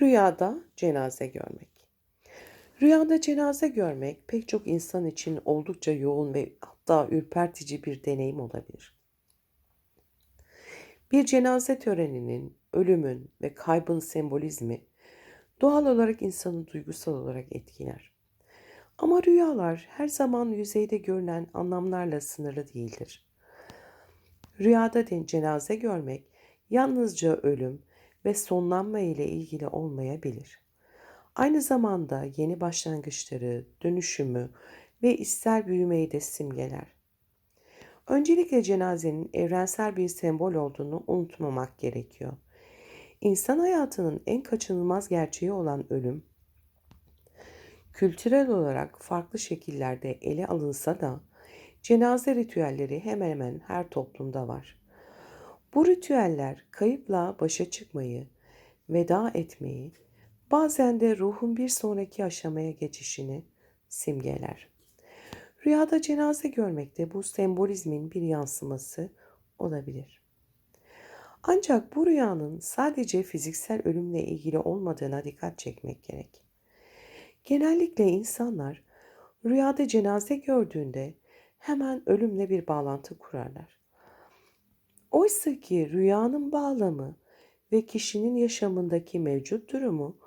Rüyada cenaze görmek. Rüyada cenaze görmek pek çok insan için oldukça yoğun ve hatta ürpertici bir deneyim olabilir. Bir cenaze töreninin, ölümün ve kaybın sembolizmi doğal olarak insanı duygusal olarak etkiler. Ama rüyalar her zaman yüzeyde görünen anlamlarla sınırlı değildir. Rüyada cenaze görmek yalnızca ölüm ve sonlanma ile ilgili olmayabilir. Aynı zamanda yeni başlangıçları, dönüşümü ve ister büyümeyi de simgeler. Öncelikle cenazenin evrensel bir sembol olduğunu unutmamak gerekiyor. İnsan hayatının en kaçınılmaz gerçeği olan ölüm, kültürel olarak farklı şekillerde ele alınsa da cenaze ritüelleri hemen hemen her toplumda var. Bu ritüeller kayıpla başa çıkmayı, veda etmeyi, bazen de ruhun bir sonraki aşamaya geçişini simgeler. Rüyada cenaze görmek de bu sembolizmin bir yansıması olabilir. Ancak bu rüyanın sadece fiziksel ölümle ilgili olmadığına dikkat çekmek gerek. Genellikle insanlar rüyada cenaze gördüğünde hemen ölümle bir bağlantı kurarlar. Oysa ki rüyanın bağlamı ve kişinin yaşamındaki mevcut durumu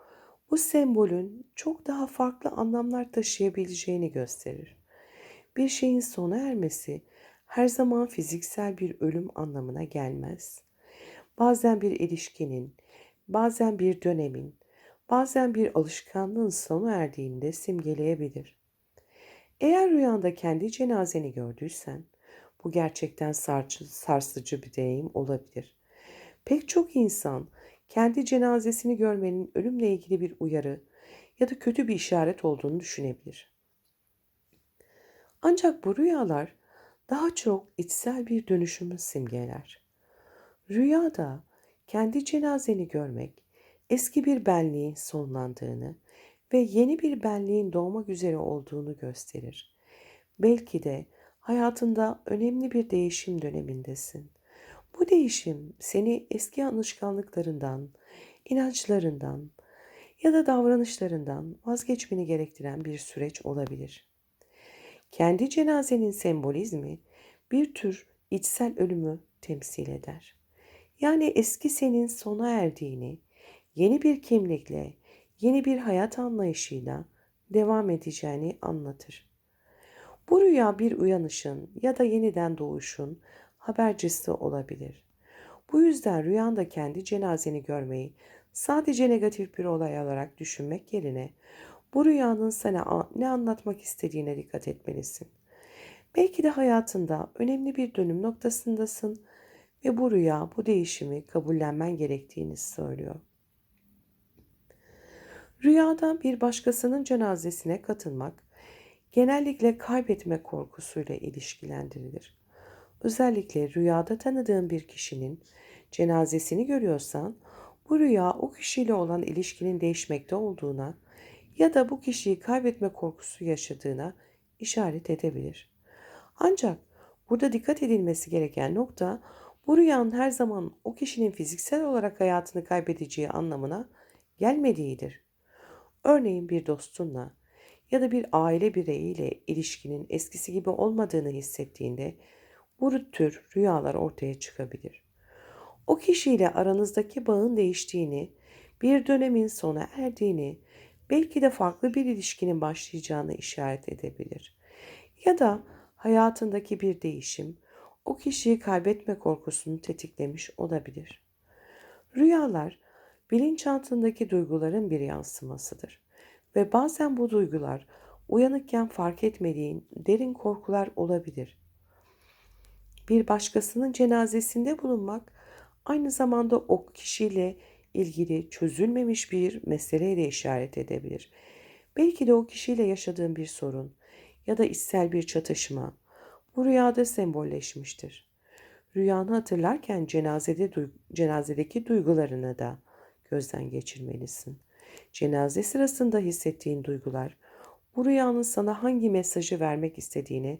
bu sembolün çok daha farklı anlamlar taşıyabileceğini gösterir. Bir şeyin sona ermesi her zaman fiziksel bir ölüm anlamına gelmez. Bazen bir ilişkinin, bazen bir dönemin, bazen bir alışkanlığın sona erdiğini de simgeleyebilir. Eğer rüyanda kendi cenazeni gördüysen, bu gerçekten sarsıcı bir deneyim olabilir. Pek çok insan kendi cenazesini görmenin ölümle ilgili bir uyarı ya da kötü bir işaret olduğunu düşünebilir. Ancak bu rüyalar daha çok içsel bir dönüşümü simgeler. Rüyada kendi cenazeni görmek eski bir benliğin sonlandığını ve yeni bir benliğin doğmak üzere olduğunu gösterir. Belki de hayatında önemli bir değişim dönemindesin. Bu değişim seni eski alışkanlıklarından, inançlarından ya da davranışlarından vazgeçmeni gerektiren bir süreç olabilir. Kendi cenazenin sembolizmi bir tür içsel ölümü temsil eder. Yani eski senin sona erdiğini, yeni bir kimlikle, yeni bir hayat anlayışıyla devam edeceğini anlatır. Bu rüya bir uyanışın ya da yeniden doğuşun habercisi olabilir. Bu yüzden rüyanda kendi cenazeni görmeyi sadece negatif bir olay olarak düşünmek yerine bu rüyanın sana ne anlatmak istediğine dikkat etmelisin. Belki de hayatında önemli bir dönüm noktasındasın ve bu rüya bu değişimi kabullenmen gerektiğini söylüyor. Rüyada bir başkasının cenazesine katılmak genellikle kaybetme korkusuyla ilişkilendirilir. Özellikle rüyada tanıdığın bir kişinin cenazesini görüyorsan bu rüya o kişiyle olan ilişkinin değişmekte olduğuna ya da bu kişiyi kaybetme korkusu yaşadığına işaret edebilir. Ancak burada dikkat edilmesi gereken nokta bu rüyanın her zaman o kişinin fiziksel olarak hayatını kaybedeceği anlamına gelmediğidir. Örneğin bir dostunla ya da bir aile bireyiyle ilişkinin eskisi gibi olmadığını hissettiğinde bu tür rüyalar ortaya çıkabilir. O kişiyle aranızdaki bağın değiştiğini, bir dönemin sona erdiğini, belki de farklı bir ilişkinin başlayacağını işaret edebilir. Ya da hayatındaki bir değişim o kişiyi kaybetme korkusunu tetiklemiş olabilir. Rüyalar bilinçaltındaki duyguların bir yansımasıdır ve bazen bu duygular uyanıkken fark etmediğin derin korkular olabilir. Bir başkasının cenazesinde bulunmak aynı zamanda o kişiyle ilgili çözülmemiş bir meseleye de işaret edebilir. Belki de o kişiyle yaşadığın bir sorun ya da içsel bir çatışma bu rüyada sembolleşmiştir. Rüyanı hatırlarken cenazede cenazedeki duygularını da gözden geçirmelisin. Cenaze sırasında hissettiğin duygular bu rüyanın sana hangi mesajı vermek istediğini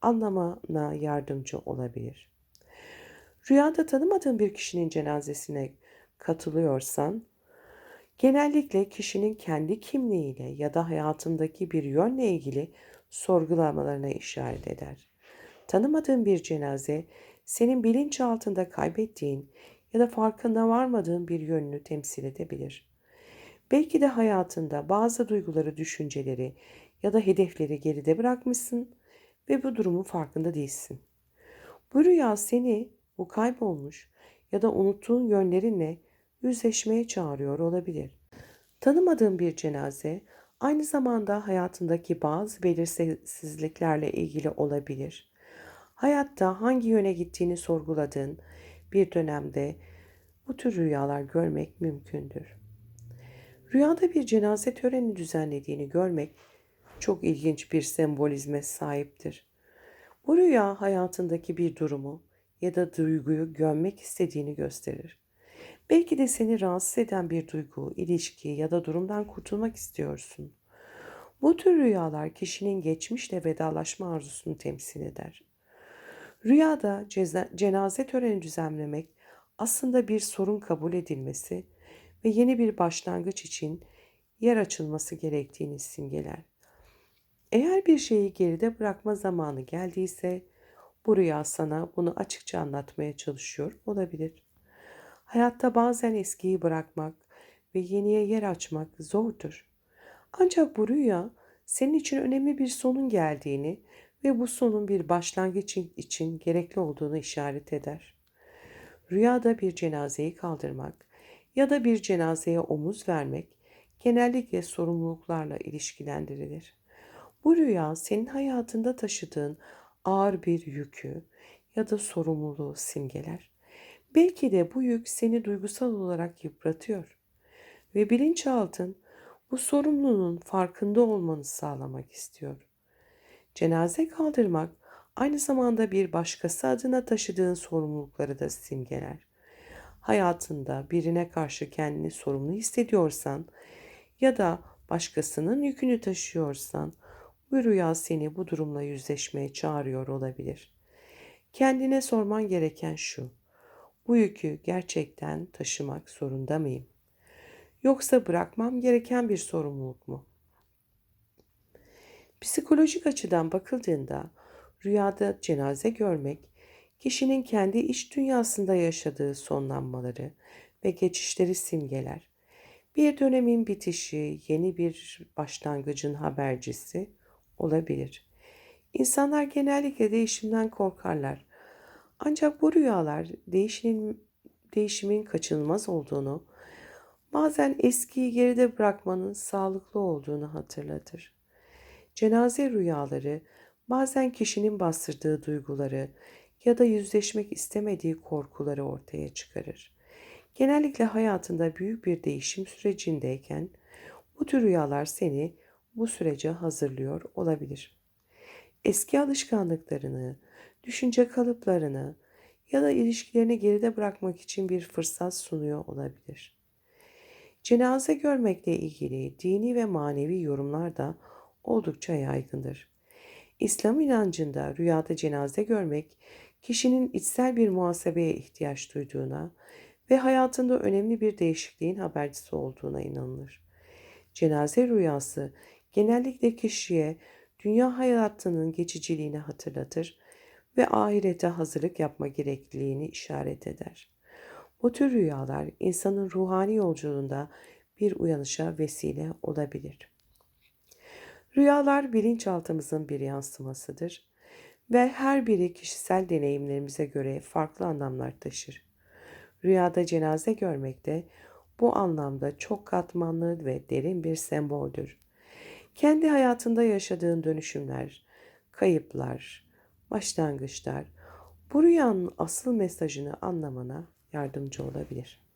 anlamana yardımcı olabilir. Rüyada tanımadığın bir kişinin cenazesine katılıyorsan, genellikle kişinin kendi kimliğiyle ya da hayatındaki bir yönle ilgili sorgulamalarına işaret eder. Tanımadığın bir cenaze, senin bilinçaltında kaybettiğin ya da farkında varmadığın bir yönünü temsil edebilir. Belki de hayatında bazı duyguları, düşünceleri ya da hedefleri geride bırakmışsın ve bu durumun farkında değilsin. Bu rüya seni bu kaybolmuş ya da unuttuğun yönlerinle yüzleşmeye çağırıyor olabilir. Tanımadığın bir cenaze aynı zamanda hayatındaki bazı belirsizliklerle ilgili olabilir. Hayatta hangi yöne gittiğini sorguladığın bir dönemde bu tür rüyalar görmek mümkündür. Rüyada bir cenaze töreni düzenlediğini görmek çok ilginç bir sembolizme sahiptir. Bu rüya hayatındaki bir durumu ya da duyguyu gömmek istediğini gösterir. Belki de seni rahatsız eden bir duygu, ilişki ya da durumdan kurtulmak istiyorsun. Bu tür rüyalar kişinin geçmişle vedalaşma arzusunu temsil eder. Rüyada cenaze töreni düzenlemek aslında bir sorun kabul edilmesi ve yeni bir başlangıç için yer açılması gerektiğini simgeler. Eğer bir şeyi geride bırakma zamanı geldiyse bu rüya sana bunu açıkça anlatmaya çalışıyor olabilir. Hayatta bazen eskiyi bırakmak ve yeniye yer açmak zordur. Ancak bu rüya senin için önemli bir sonun geldiğini ve bu sonun bir başlangıç için gerekli olduğunu işaret eder. Rüyada bir cenazeyi kaldırmak ya da bir cenazeye omuz vermek genellikle sorumluluklarla ilişkilendirilir. Bu rüya senin hayatında taşıdığın ağır bir yükü ya da sorumluluğu simgeler. Belki de bu yük seni duygusal olarak yıpratıyor ve bilinçaltın bu sorumluluğun farkında olmanı sağlamak istiyor. Cenaze kaldırmak aynı zamanda bir başkası adına taşıdığın sorumlulukları da simgeler. Hayatında birine karşı kendini sorumlu hissediyorsan ya da başkasının yükünü taşıyorsan bu rüya seni bu durumla yüzleşmeye çağırıyor olabilir. Kendine sorman gereken şu. Bu yükü gerçekten taşımak zorunda mıyım? Yoksa bırakmam gereken bir sorumluluk mu? Psikolojik açıdan bakıldığında rüyada cenaze görmek kişinin kendi iç dünyasında yaşadığı sonlanmaları ve geçişleri simgeler. Bir dönemin bitişi, yeni bir başlangıcın habercisi olabilir. İnsanlar genellikle değişimden korkarlar. Ancak bu rüyalar değişimin, değişimin kaçınılmaz olduğunu, bazen eskiyi geride bırakmanın sağlıklı olduğunu hatırlatır. Cenaze rüyaları bazen kişinin bastırdığı duyguları ya da yüzleşmek istemediği korkuları ortaya çıkarır. Genellikle hayatında büyük bir değişim sürecindeyken bu tür rüyalar seni bu sürece hazırlıyor olabilir. Eski alışkanlıklarını, düşünce kalıplarını ya da ilişkilerini geride bırakmak için bir fırsat sunuyor olabilir. Cenaze görmekle ilgili dini ve manevi yorumlar da oldukça yaygındır. İslam inancında rüyada cenaze görmek kişinin içsel bir muhasebeye ihtiyaç duyduğuna ve hayatında önemli bir değişikliğin habercisi olduğuna inanılır. Cenaze rüyası genellikle kişiye dünya hayatının geçiciliğini hatırlatır ve ahirete hazırlık yapma gerekliliğini işaret eder. Bu tür rüyalar insanın ruhani yolculuğunda bir uyanışa vesile olabilir. Rüyalar bilinçaltımızın bir yansımasıdır ve her biri kişisel deneyimlerimize göre farklı anlamlar taşır. Rüyada cenaze görmek de bu anlamda çok katmanlı ve derin bir semboldür. Kendi hayatında yaşadığın dönüşümler, kayıplar, başlangıçlar bu rüyanın asıl mesajını anlamana yardımcı olabilir.